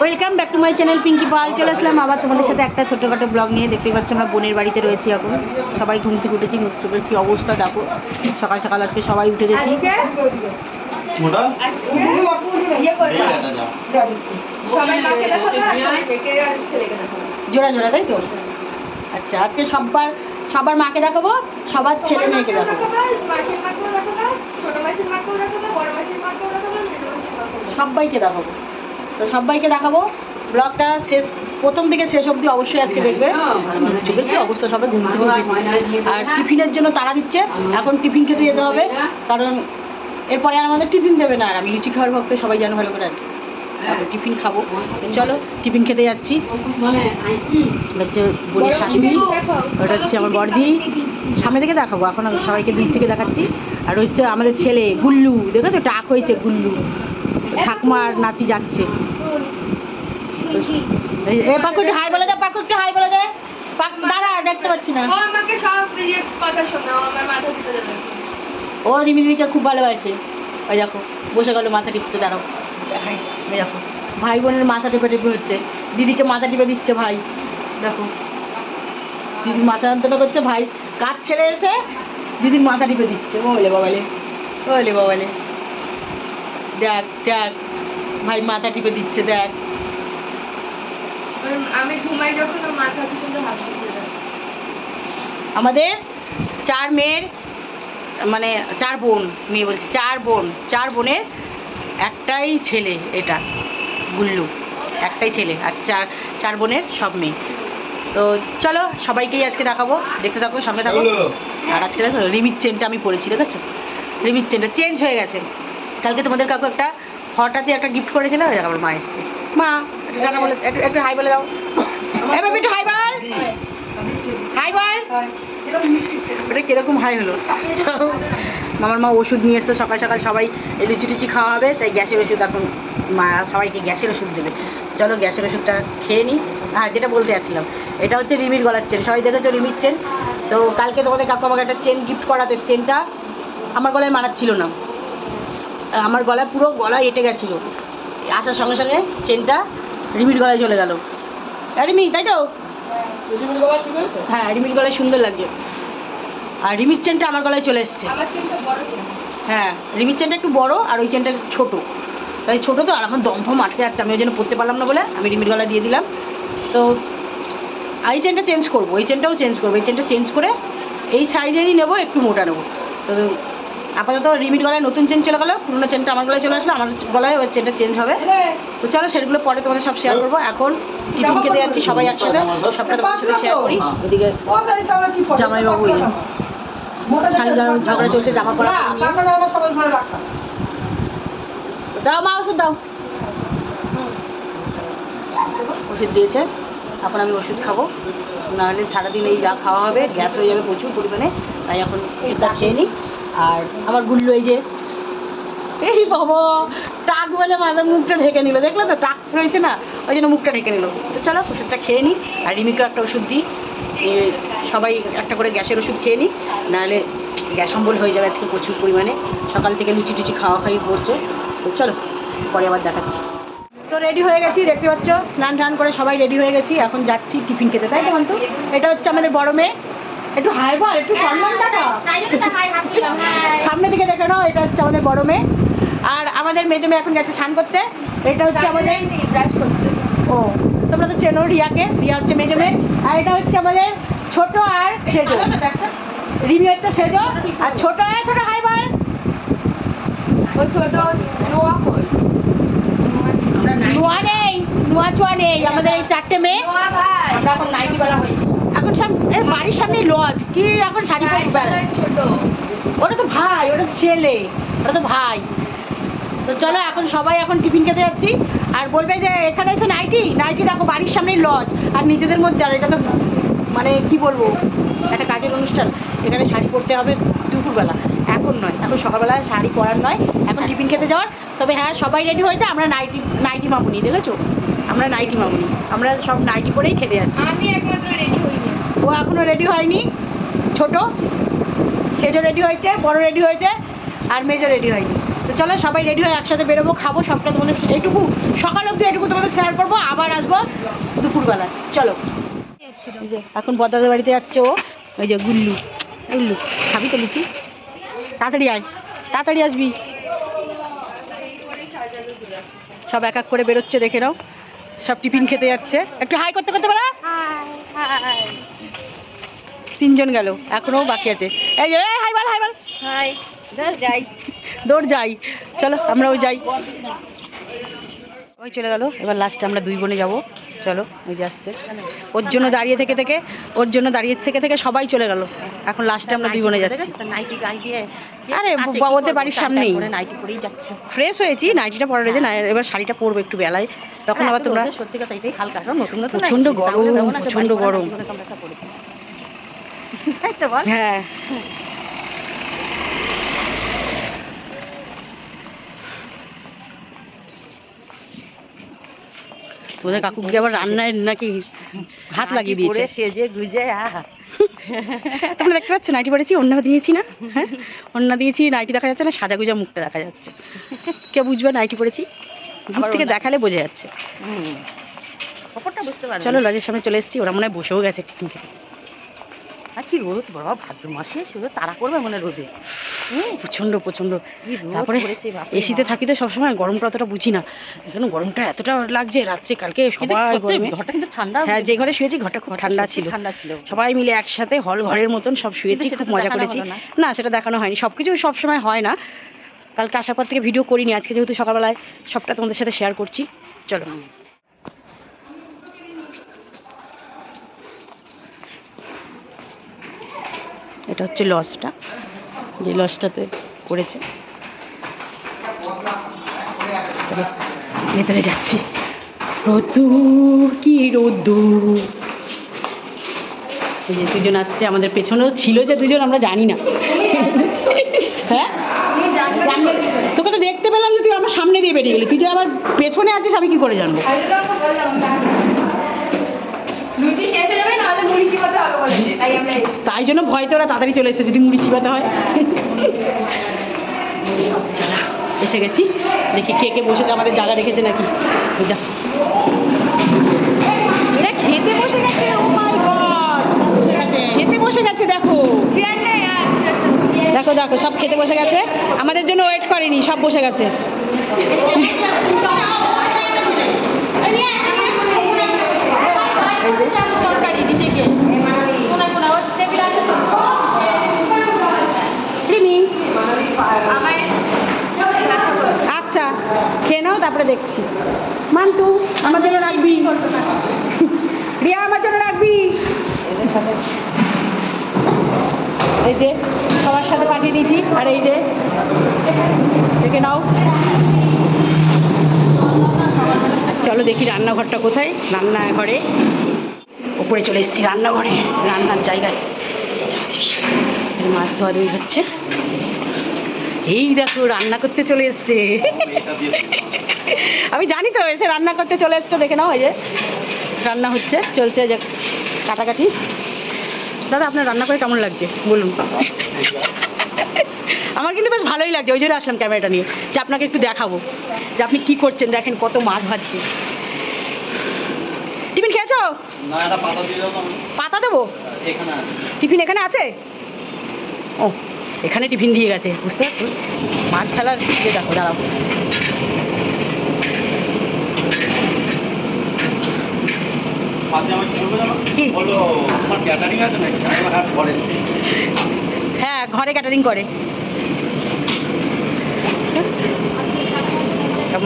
Welcome back to my channel Pinki Pal চলে আসলাম আবার তোমাদের সাথে একটা ছোটোখাটো ব্লগ নিয়ে। দেখতে পাচ্ছ আমরা বোনের বাড়িতে রয়েছি এখন। সবাই ঘুম থেকে উঠেছি মুখ চোখের কী অবস্থা দেখো। সকাল সকাল আজকে সবাই উঠে গেছি। জোড়া জোড়া তাই তো? আচ্ছা আজকে সবার সবার মাকে দেখাবো সবার ছেলে মেয়েকে দেখাবো। সবাইকে দেখাবো। তো সবাইকে দেখাবো। ব্লগটা শেষ প্রথম থেকে শেষ অবধি অবশ্যই আজকে দেখবে। আর চোখের কি অবস্থা? সবাই ঘুম থেকে আর টিফিনের জন্য তারা দিচ্ছে। এখন টিফিন খেতে যেতে হবে। কারণ এরপরে আর আমাদের টিফিন দেবে না। আর আমি লুচি খাওয়ার ভক্ত সবাই জানো ভালো করে আর। টিফিন খাব। চলো টিফিন খেতে যাচ্ছি। হচ্ছে বোনের শাশুড়ি। ওটা হচ্ছে আমার বড়দি। সামনে থেকে দেখাবো। এখন আমি সবাইকে দূর থেকে দেখাচ্ছি। আর হচ্ছে আমাদের ছেলে গুল্লু। দেখেছ? টাক হয়েছে গুল্লু। ঠাকুমার নাতি যাচ্ছে। এ পাকু একটু হাই বলে দে পাকু একটু হাই বলে দে। পাক দাঁড়া দেখতে পাচ্ছি না। ও আমাকে সব ইয়ে কথা শোনাও, আমার মাথা টিপে দেবে। ও রিমিদিকে খুব ভালোবাসে। ওই দেখো বসে গেল মাথা টিপতে দাঁড়াও দেখাই ওই দেখো। ভাই বোনের মাথা টিপে টিপে হচ্ছে দিদিকে মাথা টিপে দিচ্ছে ভাই দেখো। দিদির মাথা যন্ত্রণা করছে ভাই কাজ ছেড়ে এসে দিদির মাথা টিপে দিচ্ছে। বলে বাবালে বলে বাবালে। দেখ দেখ ভাই মাথা টিপে দিচ্ছে দেখ। আমি ঘুমাই যখন মাথা আমাদের চার মেয়ের মানে চার বোন মেয়ে বলছি চার বোন চার বোনের একটাই ছেলে এটা গুল্লু একটাই ছেলে আর চার চার বোনের সব মেয়ে। তো চলো সবাইকেই আজকে দেখাবো দেখতে থাকো সামনে থাকো। আর আজকে দেখো রিমির চেনটা আমি পরেছি দেখেছ? রিমির চেনটা চেঞ্জ হয়ে গেছে। কালকে তোমাদের কাকু একটা হঠাৎই একটা গিফট করেছিল আমার মা এসছে। মা জানা বলে, একটু একটু হাই বলে দাও। একটু হাই বল। হাই বল। ওটা কীরকম হাই হলো? আমার মা ওষুধ নিয়ে এসছে, সকাল সকাল সবাই লুচি টুচি খাওয়া হবে, তাই গ্যাসের ওষুধ এখন মা সবাইকে গ্যাসের ওষুধ দেবে। চলো গ্যাসের ওষুধটা খেয়ে নিই হ্যাঁ যেটা বলতে যাচ্ছিলাম, এটা হচ্ছে রিমির গলার চেন সবাই দেখেছ রিমির চেন তো কালকে তোমাদের কাকু আমাকে একটা চেন গিফট করাতে চেনটা আমার গলায় মানাচ্ছিল না। আমার গলায় পুরো গলায় এঁটে গেছিল। আসার সঙ্গে সঙ্গে চেনটা রিমির গলায় চলে গেল। রিমি তাই তো? হ্যাঁ রিমির গলায় সুন্দর লাগছে। আর রিমির চেনটা আমার গলায় চলে এসছে। হ্যাঁ রিমির চেনটা একটু বড় আর ওই চেনটা ছোটো। তাই ছোটো তো আর আমার দমফম আটকে যাচ্ছে আমি ওই জন্য পরতে পারলাম না বলে আমি রিমির গলায় দিয়ে দিলাম। তো এই চেনটা চেঞ্জ করব এই চেনটাও চেঞ্জ করব এই চেনটা চেঞ্জ করে এই সাইজেরই নেব একটু মোটা নেব। তো আপাতত রিমিট গলায় নতুন চেন চলে গেলো পুরোনো চেনটা আমার গলায় চলে আসলো আমার গলায় ওই চেনটা চেঞ্জ হবে। তো চলো সেগুলো পরে তোমাদের সব শেয়ার করব। এখন টিফিন খেতে যাচ্ছি সবাই একসাথে সবটা তোমাদের সাথে শেয়ার করি। ওদিকে জামাইবাবু ঝগড়া- চলছে জামা পরা দাও মা ওষুধ দাও। ওষুধ দিয়েছে। এখন আমি ওষুধ খাব। নাহলে সারাদিন এই যা খাওয়া হবে গ্যাস হয়ে যাবে প্রচুর পরিমাণে। তাই এখন ওষুধটা খেয়ে নিই আর আমার গুল্লো এই যে, এই বাবা, টাক বলে মাথার মুখটা ঢেকে নিল। দেখল তো টাক রয়েছে না? ওই জন্য মুখটা ঢেকে নিল। তো চলো ওষুধটা খেয়ে নিই আর রিমিকেও একটা ওষুধ দিই। সবাই একটা করে গ্যাসের ওষুধ খেয়ে নিই নাহলে গ্যাস অম্বল হয়ে যাবে আজকে প্রচুর পরিমাণে। সকাল থেকে লুচি টুচি খাওয়া খাওয়ি পড়ছে। তো চলো, পরে আবার দেখাচ্ছি। তো রেডি হয়ে গেছি, দেখতে পাচ্ছ? স্নান টান করে সবাই রেডি হয়ে গেছি, এখন যাচ্ছি টিফিন খেতে। তাই তো এটা হচ্ছে আমাদের বড় মেয়ে। একটু হাই বল, একটু সম্মান দেখে নাও এটা হচ্ছে আমাদের বড় মেয়ে। আর আমাদের মেজো মেয়ে এখন গেছে স্নান করতে। এটা হচ্ছে আমাদের করতে। ও তোমরা তো চেনো রিয়াকে। রিয়া হচ্ছে মেজো মেয়ে। আর এটা হচ্ছে আমাদের ছোট আর সেজো। রিমি হচ্ছে সেজো। আর ছোট হ্যাঁ ছোট হাই বল। ও ছোট নোয়া কই? নোয়া নেই নোয়া ছোয়া নেই। আমাদের এই চারটে মেয়ে। ভাই। আমরা এখন নাইটি বেলা হয়েছি। এখন সব বাড়ির সামনে লজ। কি এখন শাড়ি ভাই পরবে ছোট। ওটা তো ভাই ওটা ছেলে ওটা তো ভাই। তো চলো এখন সবাই এখন টিফিন খেতে যাচ্ছি। আর বলবে যে এখানে এসে নাইটি? নাইটি দেখো বাড়ির সামনে লজ। আর নিজেদের মধ্যে আর এটা তো মানে কি বলব একটা কাজের অনুষ্ঠান। এখানে শাড়ি পরতে হবে দুপুরবেলা। এখন নয় এখন সকালবেলা শাড়ি পরার নয় এখন টিফিন খেতে যাওয়ার। তবে হ্যাঁ সবাই রেডি হয়েছে আমরা নাইটি নাইটি মামুনি দেখেছ? আমরা নাইটি মামুনি আমরা সব নাইটি পরেই খেতে যাচ্ছি। আমি একমাত্র রেডি হইনি। ও এখনও রেডি হয়নি ছোট। সেজো রেডি হয়েছে, বড় রেডি হয়েছে, আর মেজো রেডি হয়নি। তো চলো সবাই রেডি হয়ে একসাথে বেরোবো, খাব, সবটা তোমাদের এটুকু, সকাল অব্দি এটুকু তোমাদের শেয়ার করব, আবার আসব দুপুরবেলা চলো। এখন বদাদের বাড়িতে যাচ্ছে ও, ওই যে গুল্লু। গুল্লু, খাবি তো লুচি? তাড়াতাড়ি আয়, তাড়াতাড়ি আসবি। সব এক এক করে বেরোচ্ছে, দেখে নাও। সব টিফিন খেতে যাচ্ছে। একটু হাই করতে করতে পারা তিনজন গেল এখনও বাকি আছে। এই যে হাই বল হাই বল। হাই যাই। দৌড় যাই। চলো আমরাও যাই। ওই চলে গেল এবার লাস্টে আমরা দুই বোনে যাব। চলো ওই যে আসছে। ওর জন্য দাঁড়িয়ে থেকে থেকে ওর জন্য দাঁড়িয়ে থেকে থেকে সবাই চলে গেল। এখন লাস্টে আমরা দুই বোনে যাচ্ছি। আরে ওদের বাড়ির সামনেই। নাইটি পরেই যাচ্ছে। ফ্রেশ হয়েছি নাইটিটা পরে রয়েছে না এবার শাড়িটা পরবো একটু বেলায়। তখন আবার তোমরা সত্যি কথা এটাই হালকা। নতুন নতুন প্রচণ্ড গরম, প্রচণ্ড গরম। নাইটিগুলো তোমরা সব পরেছো। তাই তো বল। হ্যাঁ। তোমাদের কাকুকে আবার রান্নায় নাকি হাত লাগিয়ে দিয়েছে? সেজে গুজে তোমরা দেখতে পাচ্ছ নাইটি পরেছি অন্য দিয়েছি না? হ্যাঁ? অন্য দিয়েছি নাইটি দেখা যাচ্ছে না সাজা গুজা মুখটা দেখা যাচ্ছে। কে বুঝবে নাইটি পরেছি? দূর থেকে দেখালে বোঝা যাচ্ছে। খবরটা বুঝতে পারো চলো লজের সামনে চলে এসেছি ওরা মনে হয় বসেও গেছে টিফিন খেতে। আর কি রোদ বাবা ভাদ্র মাসে শুধু তারা করবে মনে রোদে। হুম, প্রচণ্ড প্রচণ্ড। তারপরে এসিতে থাকি তো সবসময় গরমটা অতটা বুঝি না। এখানে গরমটা এতটা লাগছে? রাত্রে কালকে সবাই ঘরটা কিন্তু ঠান্ডা হ্যাঁ যে ঘরে শুয়েছি ঘরটা খুব ঠান্ডা ছিল। ঠান্ডা ছিল। সবাই মিলে একসাথে হল ঘরের মতন সব শুয়েছি খুব মজা করেছি। না। না সেটা দেখানো হয়নি। সব কিছু সবসময় হয় না। কালকে আসার পর থেকে ভিডিও করিনি। আজকে যেহেতু সকালবেলায় সবটা তোমাদের সাথে শেয়ার করছি। চলো। এটা হচ্ছে লসটা যে লসটাতে করেছে ভেতরে যাচ্ছি। রোদ্দুর, কি রোদ্দুর? যে দুজন আসছে, আমাদের পেছনেও ছিল যে দুজন, আমরা জানি না। হ্যাঁ? তোকে তো দেখতে পেলাম যে তুই আমার সামনে দিয়ে বেরিয়ে গেলি। তুই যে আবার পেছনে আছিস, আমি কি করে জানব? তাই জন্য ভয় তো ওরা তাড়াতাড়ি চলে এসেছে যদি মুড়ি চিবাতে হয়। চলো, এসে গেছি। দেখি কে কে বসেছে আমাদের জায়গা রেখেছে নাকি। এরা খেতে বসে গেছে ও মাই খেতে বসে গেছে দেখো। দেখো দেখো সব খেতে বসে গেছে। আমাদের জন্য ওয়েট করেনি সব বসে গেছে তরকারি দিদিকে কোনায় কোনায় ওর টেবিল আছে তো রিমি আমার আচ্ছা খেয়ে নাও তারপরে দেখছি। মান্তু, আমার জন্য রাখবি। রিয়া, আমার জন্য রাখবি। এই যে, সবার সাথে পাঠিয়ে দিয়েছি। আর এই যে, দেখে নাও। চলো দেখি রান্নাঘরটা কোথায়? রান্নাঘরে। ওপরে চলে এসেছি রান্নাঘরে, রান্নার জায়গায়। মাছ ধোয়া ধুই হচ্ছে। এই দেখো রান্না করতে চলে এসছে। আমি জানি তো এসে রান্না করতে চলে এসছে দেখে নাও এই যে রান্না হচ্ছে চলছে যে কাটাকাটি। দাদা আপনার রান্না করে কেমন লাগছে? বলুন। আমার কিন্তু বেশ ভালোই লাগছে ওই জন্য আসলাম ক্যামেরাটা নিয়ে যে আপনাকে একটু দেখাবো যে আপনি কি করছেন দেখেন কত মাছ ভাজছে। টিফিন খেয়েছো। পাতা দেবো? টিফিন এখানে আছে? ও এখানে টিফিন দিয়ে গেছে, বুঝতে পারছ? মাছ ফেলার ইয়ে দেখো, দাঁড়াও। হ্যাঁ ঘরে ক্যাটারিং করে।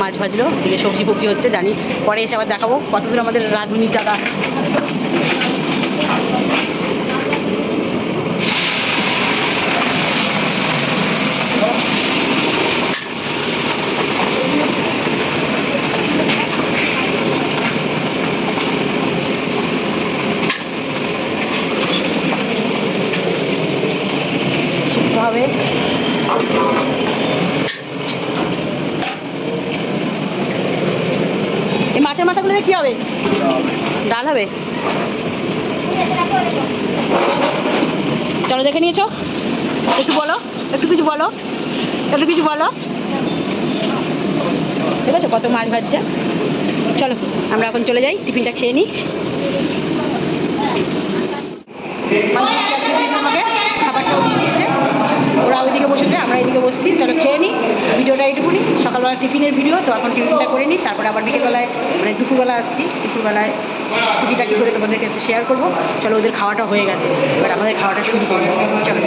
মাছ ভাজলো দিকে সবজি ফবজি হচ্ছে, জানি। পরে এসে আবার দেখাবো। কতদূর আমাদের রাঁধুনি দাদা শিখতে হবে এই মাছের মাথাগুলো কী হবে? ডাল হবে? চলো দেখে নিয়েছো? একটু বলো, একটু কিছু বলো, একটু কিছু বলো। ঠিক আছে, কত মাছ ভাজা চলো, আমরা এখন চলে যাই, টিফিনটা খেয়ে নিই ওরা ওইদিকে বসেছে, আমরা এইদিকে বসছি। চলো খেয়ে নিই ভিডিওটা এইটুকুনি। সকালবেলা টিফিনের ভিডিও, তো এখন টিফিনটা করে নিই তারপরে আবার বিকেলবেলায় মানে দুপুরবেলা আসছি। দুপুরবেলায় টুকিটাকি করে তোমাদের কাছে শেয়ার করব। চলো ওদের খাওয়াটা হয়ে গেছে। এবার আমাদের খাওয়াটা শুরু করব। চলো